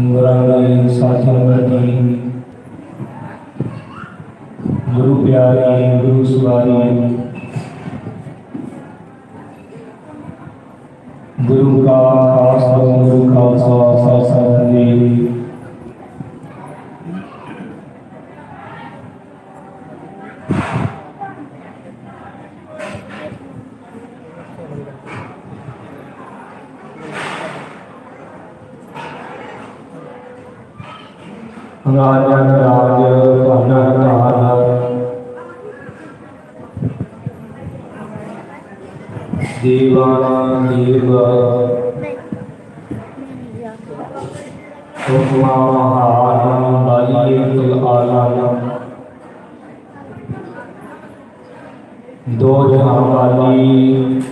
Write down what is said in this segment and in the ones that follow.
अंगुरांगाई गुरु प्यारे गुरु सुवारी। गुरु का खास गुरु का ਰਾਜਨ ਰਾਜ ਭਨ ਧਾਰ ਦੇਵਾਨ ਦੇਵ ਹੁਕਮਾ ਮਹਾਨ ਬਾਲੀਏ ਆਲਮ ਦੋ ਜਹਾਂ ਵਾਲੀ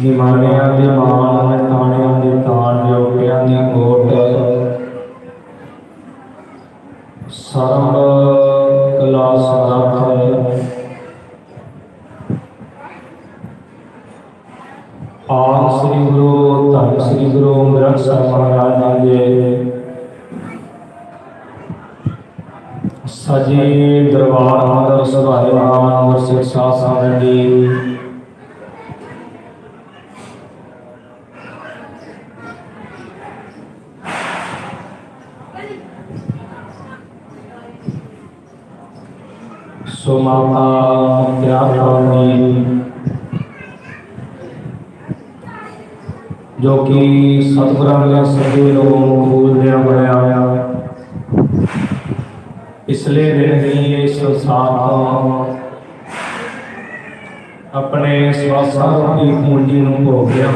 ਨਿਮਾਣਿਆਂ ਦੇ ਮਾਣ ਤਾਣਿਆਂ ਦੇ ਤਾਣ ਜੋਗਿਆਂ ਦੀ ਕੋਟ ਸਰਬ ਕਲਾ ਸਮਰੱਥ ਆਨ ਸ੍ਰੀ ਗੁਰੂ, ਧੰਨ ਸ੍ਰੀ ਗੁਰੂ ਗ੍ਰੰਥ ਸਾਹਿਬ ਮਹਾਰਾਜ ਜੀ ਦੇ ਸਜੇ ਦਰਬਾਰ ਅੰਦਰ ਸੁਭਾਇਮਾਨ ਗੁਰਸਿੱਖ ਸਾਧ ਸੰਗਤ ਜੀ। जो कि सभी लोगों को बनाया। पिछले दिन ही, इस संसार अपने स्वासा की पूंजी भोगिया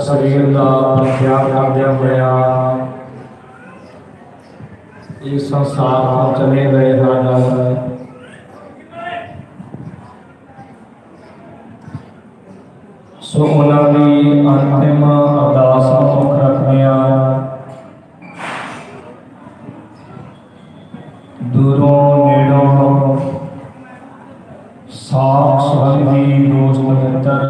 शरीर का त्याग कर दिया ਇਸ ਸੰਸਾਰ ਤੋਂ ਚਲੇ ਗਏ ਹਨ। ਸੋ ਉਹਨਾਂ ਦੀ ਅੰਤਿਮ ਅਰਦਾਸ ਨੂੰ ਮੁੱਖ ਰੱਖਦਿਆਂ ਦੂਰੋਂ ਨੇੜੋਂ ਸਾਖ ਸੰਬੰਧੀ ਦੋਸਤ ਮਿੱਤਰ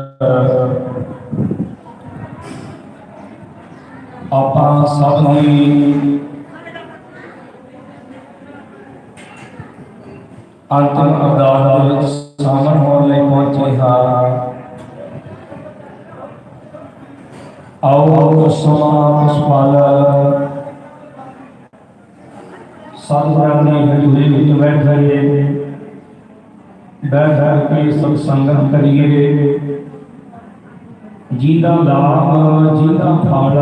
ਆਪਾਂ ਸਭ ਦੀ ਅੰਤਮ ਅਰਦਾਸ ਦੇ ਵਿੱਚ ਸ਼ਾਮਲ ਹੋਣ ਲਈ ਪਹੁੰਚੇ ਹਾਂ। ਆਓ ਸਮਾਂ ਪੁਸ਼ਪਾਲ ਸਤਿਗੁਰਾਂ ਦੀ ਹਜ਼ੂਰੀ ਵਿੱਚ ਬੈਠ ਜਾਈਏ। ਬੈਠ ਕੇ ਸਤ ਸੰਗਤ ਕਰੀਏ। ਜੀਦਾ ਲਾਭ ਜੀਦਾ ਫਲ।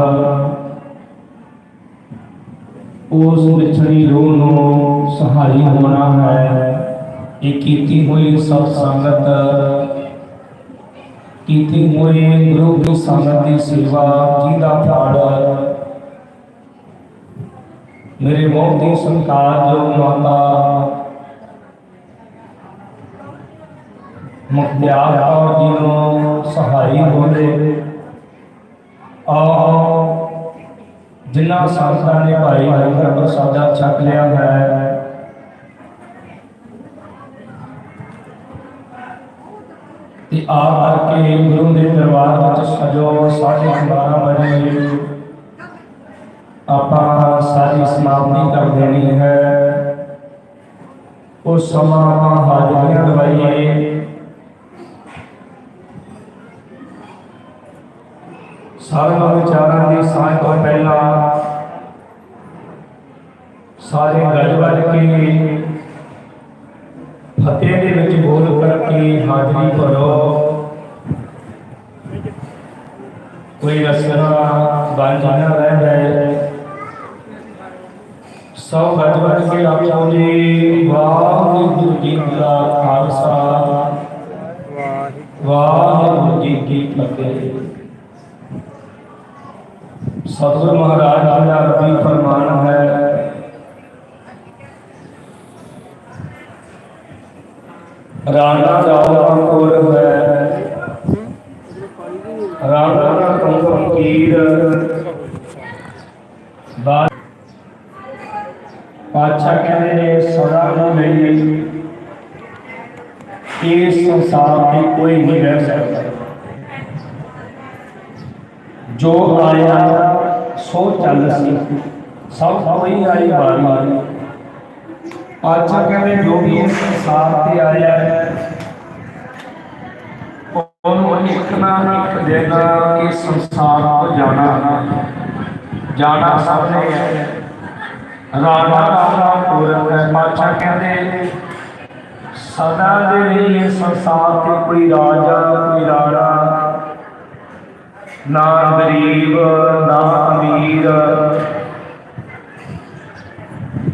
ਉਸ ਵਿਛੜੀ ਰੂਹ ਨੂੰ ਸਹਾਈ ਹੋਣਾ ਹੈ। ਇਹ ਕੀਤੀ ਹੋਈ ਸਤ ਸੰਗਤ, ਕੀਤੀ ਹੋਈ ਗੁਰੂ ਦੀ ਸੰਗਤ ਦੀ ਸੇਵਾ, ਜਿਹਦਾ ਫਲ ਮੇਰੇ ਮੋਹ ਦੀ ਸੰਕਾਰ ਜੋ ਮਾਤਾ ਮੁਖਤਿਆਰ ਕੌਰ ਜੀ ਨੂੰ ਸਹਾਈ ਹੋਵੇ, ਆਓ ਜਿਨ੍ਹਾਂ ਸੰਤਾਂ ਨੇ ਭਾਈ ਲੰਗਰ ਪ੍ਰਸਾਦਾ ਛਕ ਲਿਆ ਹੈ ਤੇ ਆ ਕਰਕੇ ਗੁਰੂ ਦੇ ਦਰਬਾਰ ਵਿੱਚ ਸਜੋ ਸਾਢੇ 12 ਵਜੇ ਆਪਾਂ ਸਾਰੀ ਸਮਾਪਤੀ ਕਰ ਦੇਣੀ ਹੈ ਉਸ ਸਮਾਂ ਆਪਾਂ ਹਾਜ਼ਰੀਆਂ ਲਵਾਈਏ ਸਾਰਿਆਂ ਵਿਚਾਰਾਂ ਦੀ ਸਾਂਝ ਤੋਂ ਪਹਿਲਾਂ ਸਾਰੇ ਗੱਜ ਵੱਜ ਕੇ ਫਤਿਹ ਦੇ ਵਿੱਚ ਬੋਲ ਕਰਕੇ ਹਾਜ਼ਰੀ ਭਰੋ। ਕੋਈ ਰਸਨਾ ਬਣ ਜਾਣਾ ਰਹਿ ਜਾਏ ਸਭ ਗੱਜ ਵੱਜ ਕੇ ਆਖੋ ਜੀ ਵਾਹਿਗੁਰੂ ਜੀ ਕਾ ਖਾਲਸਾ। ਵਾਹਿਗੁਰੂ ਜੀ ਕੀ ਫਤਿਹ। ਸਤਿਗੁਰ ਮਹਾਰਾਜ ਦਾ ਰਬੀ ਫਰਮਾਨ ਹੈ ਰਾਣਾ ਰਾਵਾ ਕੋਲ ਹੈ ਰਾਣਾ ਦਾ ਤੁਮ ਫਕੀਰ। ਬਾਦ ਪਾਤਸ਼ਾਹ ਕਹਿੰਦੇ ਨੇ ਸਦਾ ਨੂੰ ਲਈ ਇਸ ਸੰਸਾਰ ਤੇ ਕੋਈ ਨਹੀਂ ਰਹਿ ਸਕਦਾ। ਜੋ ਆਇਆ, ਸੋ ਚੱਲ ਸੀ। ਸਭ ਕੋਈ ਆਈ ਵਾਰੀ। ਆਚਾ ਕਹਿੰਦੇ ਜੋ ਵੀ ਇਸ ਸੰਸਾਰ ਤੇ ਆਇਆ ਹੈ ਉਹਨੂੰ ਇੱਕ ਨਾ ਇੱਕ ਦਿਨ ਇਸ ਸੰਸਾਰ ਤੋਂ ਜਾਣਾ। ਜਾਣਾ ਸਭ ਨੇ। ਹੈ ਰਾਣਾ ਰਾਣਾ ਪੂਰਨ ਹੈ। ਪਾਤਸ਼ਾਹ ਕਹਿੰਦੇ ਸਦਾ ਦੇ ਲਈ ਇਸ ਸੰਸਾਰ ਤੇ ਕੋਈ ਰਾਜਾ ਕੋਈ ਰਾਣਾ ਨਾ ਗਰੀਬ ਨਾ ਅਮੀਰ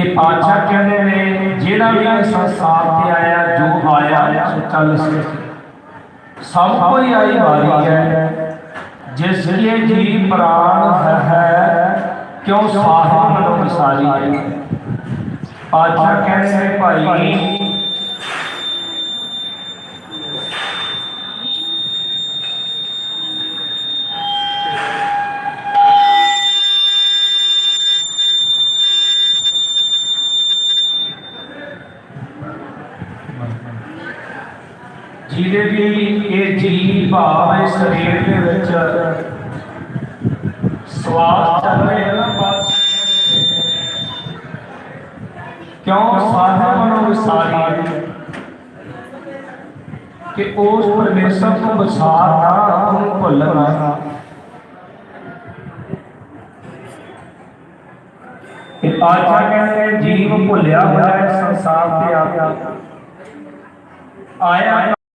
ਤੇ ਪਾਤਸ਼ਾਹ ਕਹਿੰਦੇ ਨੇ, ਜਿਹੜਾ ਵੀ ਇਸ ਸੰਸਾਰ ਤੇ ਆਇਆ, ਜੋ ਆਇਆ ਸੋ ਚੱਲ ਸਭ ਕੋਈ ਆਈ ਵਾਰੀ ਹੈ। ਜਿਸ ਕੇ ਜੀ ਪ੍ਰਾਣ ਹੈ ਕਿਉਂ ਸਾਹਿਬ ਮਨੋ ਵਿਸਾਰੀ ਹੈ? ਪਾਤਸ਼ਾਹ ਕਹਿੰਦੇ ਨੇ, ਭਾਈ ਜਿਹਦੇ ਵੀ ਇਹ ਜੀ ਭਾਵ ਹੈ ਸਰੀਰ ਦੇ ਵਿੱਚ ਸਵਾਸ ਚੱਲ ਰਹੇ ਹਨ ਨਾ ਬਾਤ ਕਿਉਂ ਸਾਧਨ ਨੂੰ ਵਿਸਾਰੀ ਕਿ ਉਸ ਪਰਮੇਸ਼ਰ ਨੂੰ ਵਿਸਾਰਨਾ ਉਹਨੂੰ ਭੁੱਲਣਾ ਇਹ ਆਜਾ ਕਹਿੰਦੇ ਜੀਵ ਭੁੱਲਿਆ ਹੋਇਆ ਹੈ ਸੰਸਾਰ ਤੇ ਆ ਗਿਆ ਆਇਆ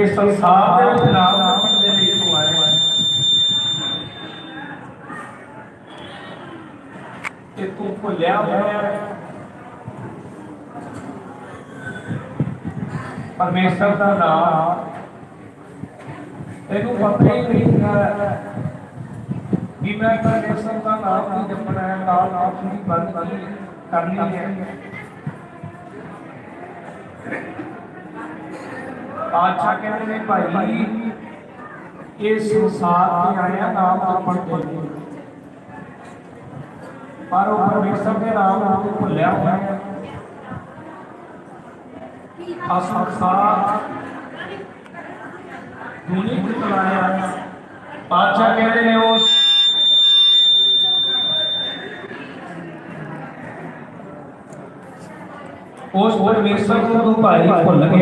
ਇਸ ਸੰਸਾਰ ਦੇ ਵਿੱਚ ਨਾਮ ਜਪਣ ਦੇ ਲਈ ਤੂੰ ਆਇਆ ਹੈ ਤੇ ਤੂੰ ਭੁੱਲਿਆ ਹੋਇਆ ਪਰਮੇਸ਼ਰ ਦਾ ਨਾਮ ਤੈਨੂੰ ਪਤਾ ਹੀ ਨਹੀਂ ਹੈ ਵੀ ਮੈਂ ਪਰਮੇਸ਼ਰ ਦਾ ਨਾਮ ਨਹੀਂ ਜਪਣਾ ਹੈ, ਨਾਲ ਨਾਲ ਦੀ ਬੰਦ ਕਰਨੀ ਹੈ। ਆਛਾ ਕਹਿੰਦੇ ਨੇ ਭਾਈ ਇਹ ਸੰਸਾਰ ਤੇ ਆਇਆ ਨਾਮ ਜਪਣ ਦੇ ਲਈ ਪਰ ਉਹ ਪਰਮੇਸ਼ਰ ਦੇ ਨਾਮ ਨੂੰ ਭੁੱਲਿਆ ਹੋਇਆ ਹੈ ਆ ਸੰਸਾਰ ਦੁਨੀ ਚਲਾਇਆ ਪਾਤਸ਼ਾਹ ਕਹਿੰਦੇ ਨੇ ਉਸ ਉਸ ਪਰਮੇਸ਼ਰ ਨੂੰ ਤੂੰ ਭਾਈ ਭੁੱਲ ਗਿਆ